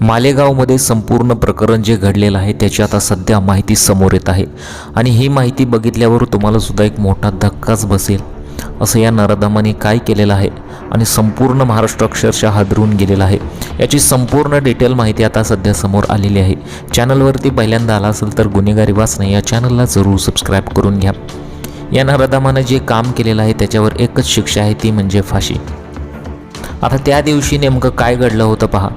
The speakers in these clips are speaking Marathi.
मालेगावमध्ये संपूर्ण प्रकरण जे घडलेलं आहे त्याची आता सध्या माहिती समोर येत आहे. आणि ही माहिती बघितल्यावर तुम्हाला सुद्धा एक मोठा धक्काच बसेल. असं या नराधमाने काय केलेलं आहे आणि संपूर्ण महाराष्ट्र अक्षरशः हादरून गेलेला आहे. याची संपूर्ण डिटेल माहिती आता सध्या समोर आलेली आहे. चॅनलवरती पहिल्यांदा आला असेल तर गुन्हेगारी वाचणे या चॅनलला जरूर सबस्क्राईब करून घ्या. या नराधमानं जे काम केलेलं आहे त्याच्यावर एकच शिक्षा आहे ती म्हणजे फाशी. आता त्या दिवशी नेमकं काय घडलं होतं पहा.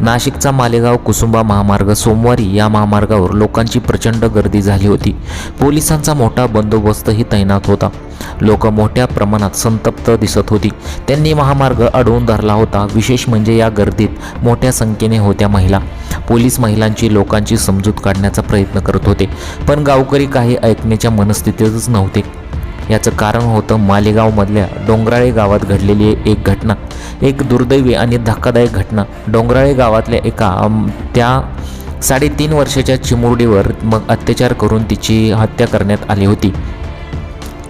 नाशिकचा मालेगाव कुसुंबा महामार्ग सोमवारी या महामार्गावर लोकांची प्रचंड गर्दी झाली होती. पोलिसांचा मोठा बंदोबस्तही तैनात होता. लोक मोठ्या प्रमाणात संतप्त दिसत होती. त्यांनी महामार्ग अडवून धरला होता. विशेष म्हणजे या गर्दीत मोठ्या संख्येने होत्या महिला. पोलीस महिलांची लोकांची समजूत काढण्याचा प्रयत्न करत होते. पण गावकरी काही ऐकण्याच्या मनस्थितीतच नव्हते. याचं कारण होतं मालेगावमधल्या डोंगराळे गावात घडलेली एक घटना. एक दुर्दैवी आणि धक्कादायक घटना. डोंगराळे गावातल्या एका त्या साडेतीन वर्षाच्या चिमुरडीवर मग अत्याचार करून तिची हत्या करण्यात आली होती.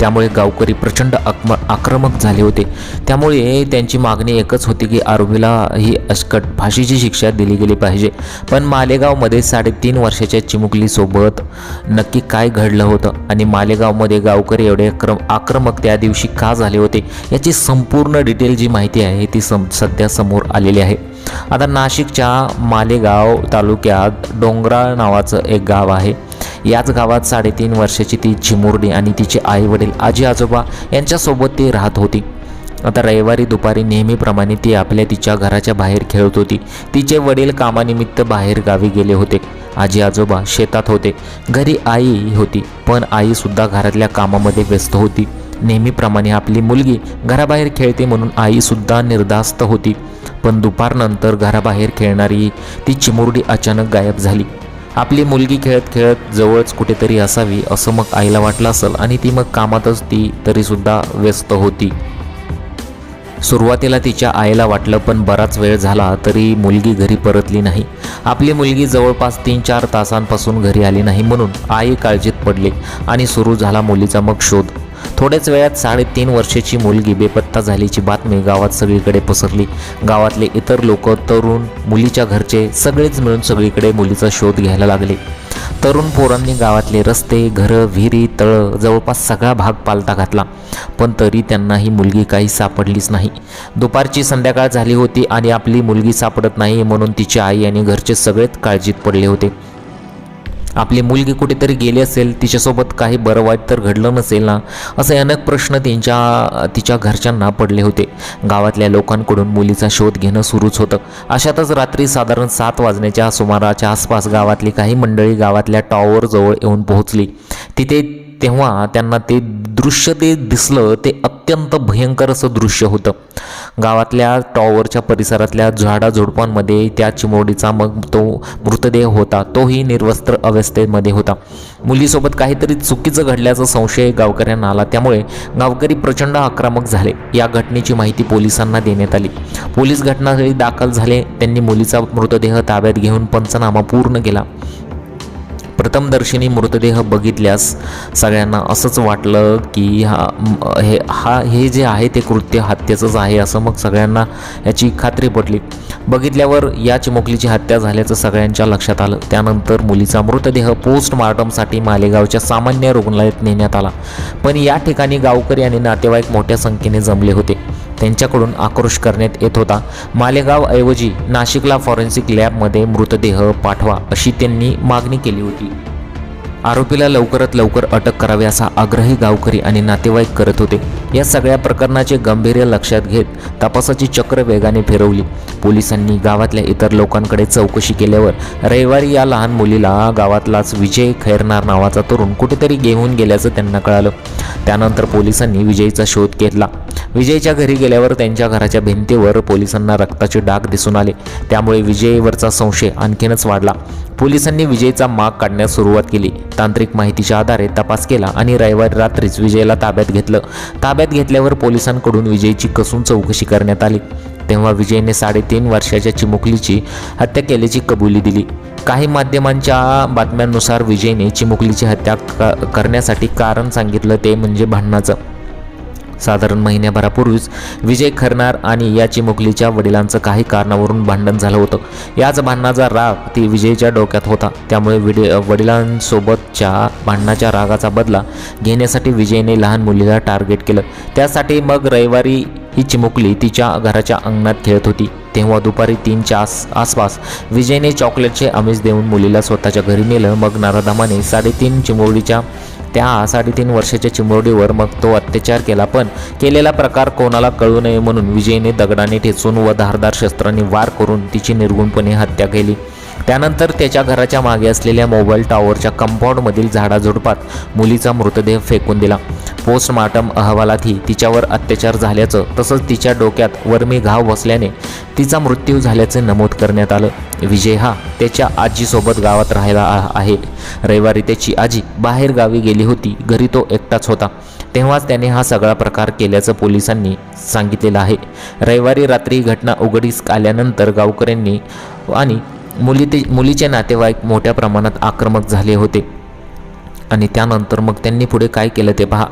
त्यामुळे गावकरी प्रचंड आक्म आक्रमक झाले होते. त्यामुळे त्यांची मागणी एकच होती की आरोपीला ही अशकट फाशीची शिक्षा दिली गेली पाहिजे. पण मालेगावमध्ये साडेतीन वर्षाच्या चिमुकलीसोबत नक्की काय घडलं होतं? आणि मालेगावमध्ये गावकरी एवढे आक्रम आक्रमक त्या दिवशी का झाले होते? याची संपूर्ण डिटेल जी माहिती आहे ती सम सध्या समोर आलेली आहे. आता नाशिकच्या मालेगाव तालुक्यात डोंगराळ नावाचं एक गाव आहे. याच गावात साडेतीन वर्षाची ती चिमुरडी आणि तिचे आई वडील आजी आजोबा यांच्यासोबत ती राहत होती. आता रविवारी दुपारी नेहमीप्रमाणे ती आपल्या तिच्या घराच्या बाहेर खेळत होती. तिचे वडील कामानिमित्त बाहेर गावी गेले होते. आजी आजोबा शेतात होते. घरी आई होती पण आईसुद्धा घरातल्या कामामध्ये व्यस्त होती. नेहमीप्रमाणे आपली मुलगी घराबाहेर खेळते म्हणून आईसुद्धा निर्धास्त होती. पण दुपारनंतर घराबाहेर खेळणारी ती चिमुरडी अचानक गायब झाली. आपली मुलगी खेळत खेळत जवळच कुठेतरी असावी असं मग आईला वाटलं असेल आणि ती मग कामातच ती तरीसुद्धा व्यस्त होती. सुरुवातीला तिच्या आईला वाटलं पण बराच वेळ झाला तरी मुलगी घरी परतली नाही. आपली मुलगी जवळपास तीन चार तासांपासून घरी आली नाही म्हणून आई काळजीत पडली आणि सुरू झाला मुलीचा मग शोध. थोड्याच वेळात साडेतीन वर्षाची मुलगी बेपत्ता झाल्याची बातमी गावात सगळीकडे पसरली. गावातले इतर लोक तरुण मुलीच्या घरचे सगळेच मिळून सगळीकडे मुलीचा शोध घ्यायला लागले. तरुण पोरांनी गावातले रस्ते घरं विहिरी तळं जवळपास सगळा भाग पालता घातला. पण तरी त्यांना ही मुलगी काही सापडलीच नाही. दुपारची संध्याकाळ झाली होती आणि आपली मुलगी सापडत नाही म्हणून तिची आई आणि घरचे सगळेच काळजीत पडले होते. आपली मुलगी कुठेतरी गेली असेल तिच्यासोबत काही बरं वाईट तर घडलं नसेल ना? असे अनेक प्रश्न त्यांच्या तिच्या घरच्यांना पडले होते. गावातल्या लोकांकडून मुलीचा शोध घेणं सुरूच होतं. अशातच रात्री साधारण सात वाजण्याच्या सुमाराच्या आसपास गावातली काही मंडळी गावातल्या टॉवरजवळ येऊन पोहोचली. तिथे तेव्हा त्यांना ते दृश्य ते दिसलं ते अत्यंत भयंकर असं दृश्य होतं. गावातल्या टॉवरच्या परिसरातल्या झाडाझुडपांमध्ये त्या चिमोडीचा मग तो मृतदेह होता. तोही निर्वस्त्र अवस्थेमध्ये होता. मुलीसोबत काहीतरी चुकीचं घडल्याचा संशय गावकऱ्यांना आला. त्यामुळे गावकरी प्रचंड आक्रमक झाले. या घटनेची माहिती पोलिसांना देण्यात आली. पोलीस घटनास्थळी दाखल झाले. त्यांनी मुलीचा मृतदेह ताब्यात घेऊन पंचनामा पूर्ण केला. प्रथमदर्शनी मृतदेह बघितल्यास सगळ्यांना असंच वाटलं की हा हे हा हे जे आहे ते कृत्य हत्येचंच आहे असं मग सगळ्यांना याची खात्री पटली. बघितल्यावर या चिमुकलीची हत्या झाल्याचं सगळ्यांच्या लक्षात आलं. त्यानंतर मुलीचा मृतदेह पोस्टमार्टमसाठी मालेगावच्या सामान्य रुग्णालयात नेण्यात आला. पण या ठिकाणी गावकरी आणि नातेवाईक मोठ्या संख्येने जमले होते. त्यांच्याकडून आक्रोश करण्यात येत होता. मालेगावऐवजी नाशिकला फॉरेन्सिक लॅबमध्ये मृतदेह पाठवा अशी त्यांनी मागणी केली होती. आरोपीला लवकरात लवकर अटक करावी असा आग्रही गावकरी आणि नातेवाईक करत होते. या सगळ्या प्रकरणाचे गांभीर्य लक्षात घेत तपासाची चक्र वेगाने फिरवली. पोलिसांनी गावातल्या इतर लोकांकडे चौकशी केल्यावर रविवारी या लहान मुलीला गावातलाच विजय खैरनार नावाचा तरुण कुठेतरी घेऊन गेल्याचं त्यांना कळालं. त्यानंतर पोलिसांनी विजयचा शोध घेतला. विजयच्या घरी गेल्यावर त्यांच्या घराच्या भिंतीवर पोलिसांना रक्ताचे डाग दिसून आले. त्यामुळे विजयवरचा संशय आणखीनच वाढला. पोलिसांनी विजयचा माग काढण्यास सुरुवात केली. तांत्रिक माहितीच्या आधारे तपास केला आणि रविवारी रात्रीच विजयला ताब्यात घेतलं. ताब्यात घेतल्यावर पोलिसांकडून विजयची कसून चौकशी करण्यात आली. तेव्हा विजयने साडेतीन वर्षाच्या चिमुकलीची हत्या केल्याची कबुली दिली. काही माध्यमांच्या बातम्यांनुसार विजयने चिमुकलीची हत्या क- करण्यासाठी कारण सांगितलं ते म्हणजे भांडणाचं. साधारण महिन्याभरापूर्वीच विजय खरनार आणि या चिमुकलीच्या वडिलांचं काही कारणावरून भांडण झालं होतं. याच भांडणाचा राग ती विजयच्या डोक्यात होता. त्यामुळे विडे वडिलांसोबतच्या भांडणाच्या रागाचा बदला घेण्यासाठी विजयने लहान मुलीला टार्गेट केलं. त्यासाठी मग रविवारी ही चिमुकली तिच्या घराच्या अंगणात खेळत होती. तेव्हा दुपारी तीनच्या आस आसपास विजयने चॉकलेटचे आमिष देऊन मुलीला स्वतःच्या घरी नेलं. मग नारादामाने साडेतीन चिमुरडीच्या त्या साडेतीन वर्षाच्या चिमुरडीवर मग तो अत्याचार केला पण केलेला प्रकार कोणाला कळू नये म्हणून विजयने दगडाने ठेचून व धारदार शस्त्रांनी वार करून तिची निर्गुणपणे हत्या केली. त्यानंतर त्याच्या घराच्या मागे असलेल्या मोबाईल टॉवरच्या कंपाऊंडमधील झाडाझुडपात मुलीचा मृतदेह फेकून दिला. पोस्टमार्टम अहवालातही तिच्यावर अत्याचार झाल्याचं तसंच तिच्या डोक्यात वर्मी घाव बसल्याने तिचा मृत्यू झाल्याचे नमूद करण्यात आलं. विजय हा त्याच्या आजीसोबत गावात राहायला आ- आहे. रविवारी त्याची आजी बाहेर गावी गेली होती. घरी तो एकटाच होता. तेव्हाच त्याने हा सगळा प्रकार केल्याचं पोलिसांनी सांगितलेलं आहे. रविवारी रात्री घटना उघडीस आल्यानंतर गावकऱ्यांनी आणि मुली ते मुलीचे नातेवाईक मोठ्या प्रमाणात आक्रमक झाले होते. आणि त्यानंतर मग त्यांनी पुढे काय केलं ते पहा.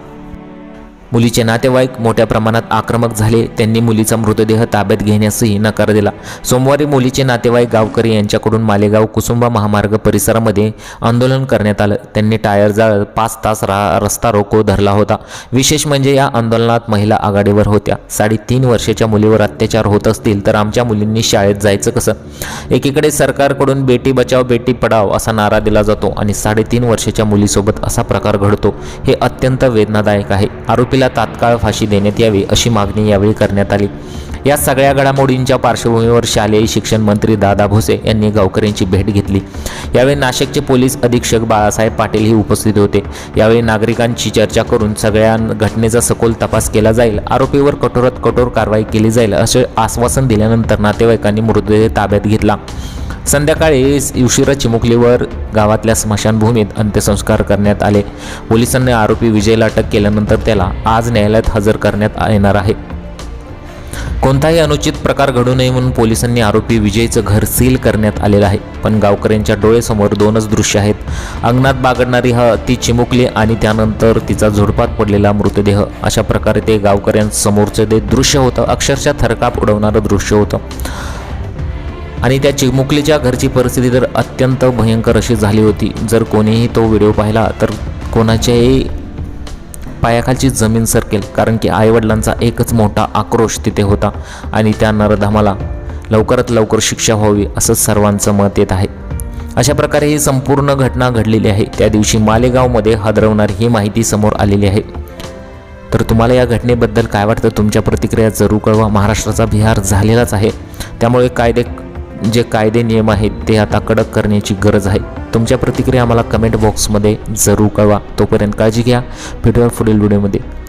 मुलीचे नातेवाईक मोठ्या प्रमाणात आक्रमक झाले. त्यांनी मुलीचा मृतदेह ताब्यात घेण्यासही नकार दिला. सोमवारी मुलीचे नातेवाईक गावकरी यांच्याकडून मालेगाव कुसुंबा महामार्ग परिसरामध्ये आंदोलन करण्यात आलं. त्यांनी टायर जाळत पाच तास रा रस्ता रोको धरला होता. विशेष म्हणजे या आंदोलनात महिला आघाडीवर होत्या. साडेतीन वर्षाच्या मुलीवर अत्याचार होत असतील तर आमच्या मुलींनी शाळेत जायचं कसं? एकीकडे सरकारकडून बेटी बचाव बेटी पढाव असा नारा दिला जातो आणि साडेतीन वर्षाच्या मुलीसोबत असा प्रकार घडतो. हे अत्यंत वेदनादायक आहे. आरोपी आरोपीला तात्काळ फाशी देण्यात यावी अशी मागणी यावेळी करण्यात आली. या सगळ्या घडामोडींच्या पार्श्वभूमीवर शालेय शिक्षण मंत्री दादा भुसे यांनी गावकऱ्यांची भेट घेतली. यावेळी नाशिकचे पोलीस अधीक्षक बाळासाहेब पाटीलही उपस्थित होते. यावेळी नागरिकांची चर्चा करून सगळ्या घटनेचा सखोल तपास केला जाईल आरोपीवर कठोरात कठोर कारवाई केली जाईल असे आश्वासन दिल्यानंतर नातेवाईकांनी मृतदेह ताब्यात घेतला. संध्याकाळी उशिरा चिमुकलीवर गावातल्या स्मशानभूमीत अंत्यसंस्कार करण्यात आले. पोलिसांनी आरोपी विजयला अटक केल्यानंतर त्याला आज न्यायालयात हजर करण्यात येणार आहे. कोणताही अनुचित प्रकार घडू नये म्हणून पोलिसांनी आरोपी विजयचं घर सील करण्यात आलेलं आहे. पण गावकऱ्यांच्या डोळेसमोर दोनच दृश्य आहेत. अंगणात बागडणारी ह ती चिमुकली आणि त्यानंतर तिचा झुडपात पडलेला मृतदेह. अशा प्रकारे ते गावकऱ्यांसमोरचं ते दृश्य होतं अक्षरशः थरकाप उडवणारं दृश्य होतं. आणि त्या चिमुकलीच्या घरची परिस्थिती तर अत्यंत भयंकर अशी झाली होती. जर कोणीही तो व्हिडिओ पाहिला तर कोणाच्याही पायाखालची जमीन सरकेल कारण की आईवडिलांचा एकच मोठा आक्रोश तिथे होता आणि त्या नरधामाला लवकरात लवकर शिक्षा व्हावी असं सर्वांचं मत येत आहे. अशा प्रकारे ही संपूर्ण घटना घडलेली आहे. त्या दिवशी मालेगावमध्ये हादरवणारी ही माहिती समोर आलेली आहे. तर तुम्हाला या घटनेबद्दल काय वाटतं? तुमच्या प्रतिक्रिया जरूर कळवा. महाराष्ट्राचा बिहार झालेलाच आहे. त्यामुळे कायदे जे कायदे नियम आहेत ते आता कडक करण्याची गरज आहे. तुमच्या प्रतिक्रिया आम्हाला कमेंट बॉक्समध्ये जरूर कळवा. तोपर्यंत काळजी घ्या. भेटूया पुढील व्हिडिओमध्ये